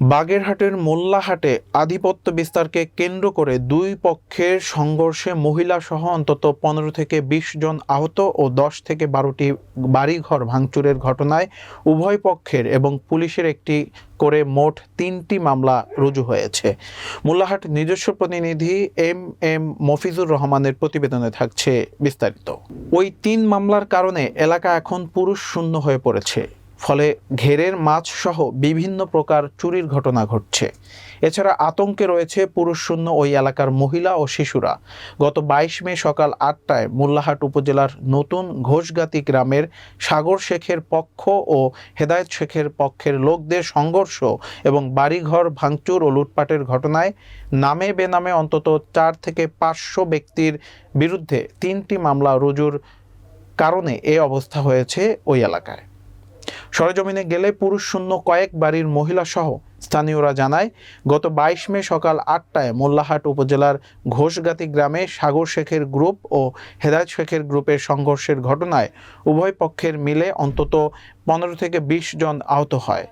বাগেরহাটের মোল্লাহাটে আধিপত্য বিস্তারকে কেন্দ্র করে দুই পক্ষের সংঘর্ষে মহিলা সহ অন্তত পনেরো থেকে বিশ জন আহত ও দশ থেকে বারোটি বাড়িঘর ভাঙচুরের ঘটনায় উভয় পক্ষের এবং পুলিশের একটি করে মোট তিনটি মামলা রুজু হয়েছে। মোল্লাহাট নিজস্ব প্রতিনিধি এম এম মফিজুর রহমানের প্রতিবেদনে থাকছে বিস্তারিত। ওই তিন মামলার কারণে এলাকা এখন পুরুষ শূন্য হয়ে পড়েছে। ফলে ঘেরের মাছ সহ বিভিন্ন প্রকার চুরির ঘটনা ঘটছে। এছাড়া আতঙ্কে রয়েছে পুরুষ শূন্য ওই এলাকার মহিলা ও শিশুরা। গত বাইশ মে সকাল আটটায় মোল্লাহাট উপজেলার নতুন ঘোষগাতি গ্রামের সাগর শেখের পক্ষ ও হেদায়েত শেখের পক্ষের লোকদের সংঘর্ষ এবং বাড়িঘর ভাঙচুর ও লুটপাটের ঘটনায় নামে বেনামে অন্তত চার থেকে পাঁচশো ব্যক্তির বিরুদ্ধে তিনটি মামলা রুজুর কারণে এ অবস্থা হয়েছে ওই এলাকায়। সরেজমিনে গেলে পুরুষ শূন্য কয়েক বাড়ির মহিলা সহ স্থানীয়রা জানায়, গত বাইশ মে সকাল আটটায় মোল্লাহাট উপজেলার ঘোষগাতি গ্রামে সাগর শেখের গ্রুপ ও হেদায়ত শেখের গ্রুপের সংঘর্ষের ঘটনায় উভয় পক্ষের মিলে অন্তত পনেরো থেকে বিশ জন আহত হয়।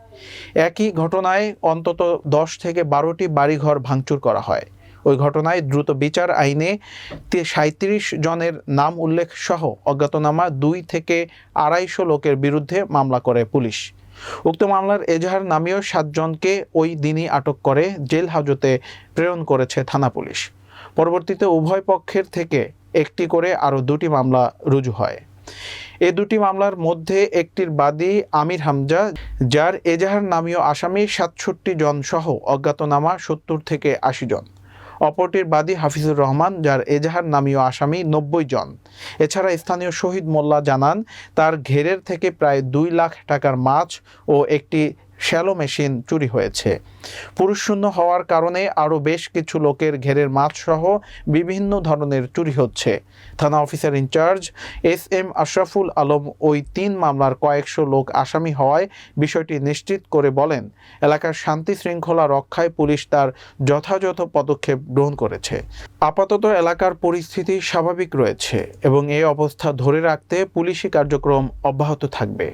একই ঘটনায় অন্তত দশ থেকে বারোটি বাড়িঘর ভাঙচুর করা হয়। ওই ঘটনায় দ্রুত বিচার আইনে সাঁত্রিশ জনের নাম উল্লেখ সহ অজ্ঞাতনামা দুই থেকে আড়াইশো লোকের বিরুদ্ধে মামলা করে পুলিশ। উক্ত মামলার এজাহার নামীয় সাতজনকে ওই দিনই আটক করে জেল হাজতে প্রেরণ করেছে থানা পুলিশ। পরবর্তীতে উভয় পক্ষের থেকে একটি করে আরও দুটি মামলা রুজু হয়। এ দুটি মামলার মধ্যে একটির বাদী আমির হামজা, যার এজাহার নামীয় আসামি সাতষট্টি জন সহ অজ্ঞাতনামা সত্তর থেকে আশি জন। অপরটির বাদী হাফিজুর রহমান, যার এজাহার নামীয় আসামি নব্বই জন। এছাড়া স্থানীয় শহীদ মোল্লা জানান, তার ঘেরের থেকে প্রায় দুই লাখ টাকার মাছ ও একটি শ্যালো মেশিন চুরি হয়েছে। পুরুষশূন্য হওয়ার কারণে আরও বেশ কিছু লোকের ঘেরের মাছ সহ বিভিন্ন ধরনের চুরি হচ্ছে। থানা officer in-charge S M Ashraful Alam ওই তিন মামলার কয়েকশো লোক আসামি হওয়ায় বিষয়টি নিশ্চিত করে বলেন, এলাকার শান্তি শৃঙ্খলা রক্ষায় পুলিশ তার যথাযথ পদক্ষেপ গ্রহণ করেছে। আপাতত এলাকার পরিস্থিতি স্বাভাবিক রয়েছে এবং এই অবস্থা ধরে রাখতে পুলিশি কার্যক্রম অব্যাহত থাকবে।